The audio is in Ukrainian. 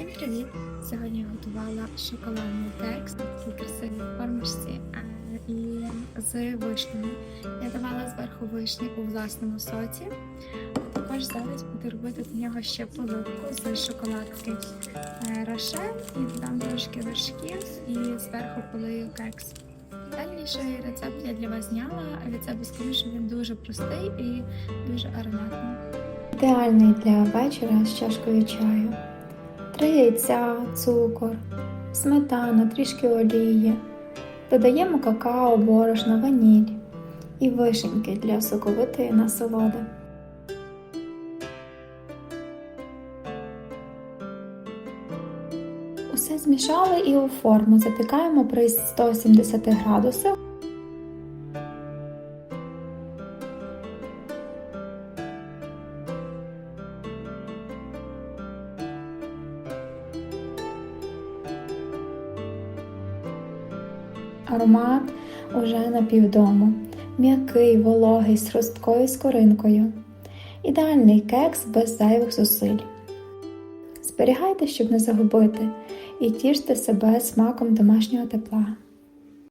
Всім привіт! Сьогодні я готувала шоколадний кекс в такій красивій формочці і з вишнями. Я давала зверху вишні у власному соці. А також зараз буду робити до нього ще поливку з шоколадки е, рошен і додам трошки вершків і зверху полию кекс. Дальніший рецепт я для вас зняла. Себе скажу, що він дуже простий і дуже ароматний. Ідеальний для вечора з чашкою чаю. Три яйця, цукор, сметана, трішки олії. Додаємо какао, борошно, ваніль і вишеньки для соковитої насолоди. Усе змішали і у форму запікаємо при 170 градусах. Аромат уже на півдому. М'який, вологий, з хрусткою скоринкою. Ідеальний кекс без зайвих зусиль. Зберігайте, щоб не загубити, і тіште себе смаком домашнього тепла.